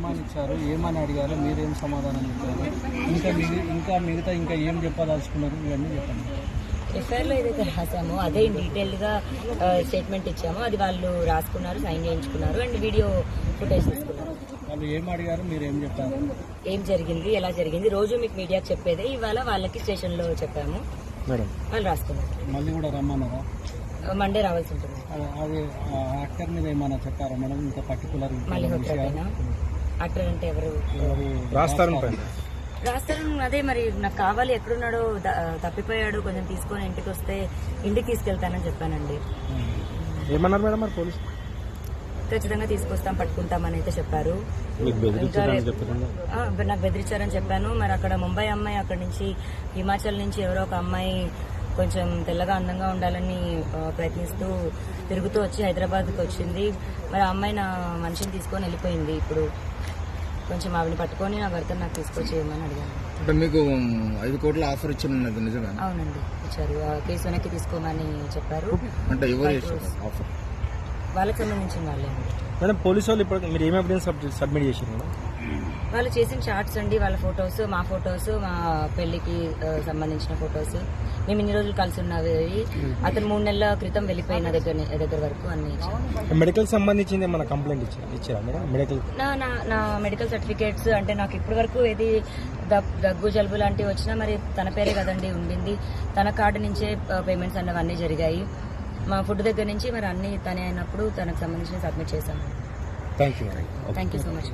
ఏమని ఇచ్చారు ఏమని అడిగారు? మీరేం సమాధానం చెప్పారు? ఇంకా మిగి ఇంకా మిగతా ఇంకా ఏం చెప్పదలుచుకున్నారు? ఇవన్నీ చెప్పండి. ఎఫ్ఐఆర్లో ఏదైతే రాసామో అదే డీటెయిల్గా స్టేట్మెంట్ ఇచ్చామో అది వాళ్ళు రాసుకున్నారు సైన్ చేయించుకున్నారు అండ్ వీడియో ఫుటేజ్ తీసుకున్నారు. వాళ్ళు ఏం అడిగారు? మీరు ఏం చెప్పారు? ఏం జరిగింది? ఎలా జరిగింది? రోజు మీకు మీడియాకి చెప్పేదే ఇవాళ వాళ్ళకి స్టేషన్లో చెప్పాము. మేడం. వాళ్ళు రాసుకున్నారు. మళ్ళీ కూడా రమ్మన్నారా? మండే రావాల్సి ఉంటుంది. అది యాక్టర్ మీద ఏమైనా చెప్పారా మేడం? ఇంకా పర్టికులర్ మళ్ళీ అంటే ఎవరు? రాస్తారు అదే మరి నాకు కావాలి ఎక్కడున్నాడో తప్పిపోయాడు కొంచెం తీసుకొని ఇంటికి వస్తే ఇంటికి తీసుకెళ్తానని చెప్పానండి. ఏమన్నారు మేడం మరి పోలీసు? ఖచ్చితంగా తీసుకొస్తాం పట్టుకుంటామని అయితే చెప్పారు. నాకు బెదిరించారని చెప్పాను. మరి అక్కడ ముంబై అమ్మాయి అక్కడ నుంచి హిమాచల్ నుంచి ఎవరో ఒక అమ్మాయి కొంచెం తెల్లగా అందంగా ఉండాలని ప్రయత్నిస్తూ తిరుగుతూ వచ్చి హైదరాబాద్కి వచ్చింది. మరి ఆ అమ్మాయి నా మనిషిని తీసుకొని వెళ్ళిపోయింది ఇప్పుడు. కొంచెం ఆవిడని పట్టుకొని నా భర్త నాకు తీసుకొచ్చి ఇవ్వమని అడిగాను. అంటే మీకు ఐదు కోట్ల ఆఫర్ ఇచ్చినది నిజమే అవునండి ఇచ్చారు. కేసు వెనక్కి తీసుకోమని చెప్పారు. అంటే ఎవరు ఆఫర్? వాళ్ళకి సంబంధించిన వాళ్ళే మేడం పోలీసు వాళ్ళు ఇప్పుడు మీరు ఏం ఎవిడెన్స్ సబ్మిట్ చేశారు మేడం? వాళ్ళు చేసిన చార్ట్స్ అండి వాళ్ళ ఫొటోస్ మా ఫొటోస్ మా పెళ్ళికి సంబంధించిన ఫొటోస్ మేము ఇన్ని రోజులు కలిసి ఉన్నవి. అతను మూడు నెలల క్రితం వెళ్ళిపోయిన దగ్గర దగ్గర వరకు అన్ని. మెడికల్ సంబంధించింది కంప్లైంట్ ఇచ్చారా? మేడం? మెడికల్ నా నా నా మెడికల్ సర్టిఫికేట్స్ అంటే నాకు ఇప్పటి వరకు ఏది దగ్- దగ్గు జలుబు లాంటివి వచ్చినా మరి తన పేరే కదండి ఉండింది. తన కార్డు నుంచే పేమెంట్స్ అన్నవన్నీ జరిగాయి. మా ఫుడ్ దగ్గర నుంచి మరి అన్ని తనే అయినప్పుడు తనకు సంబంధించిన సబ్మిట్ చేశాను. Thank you madam thank you so much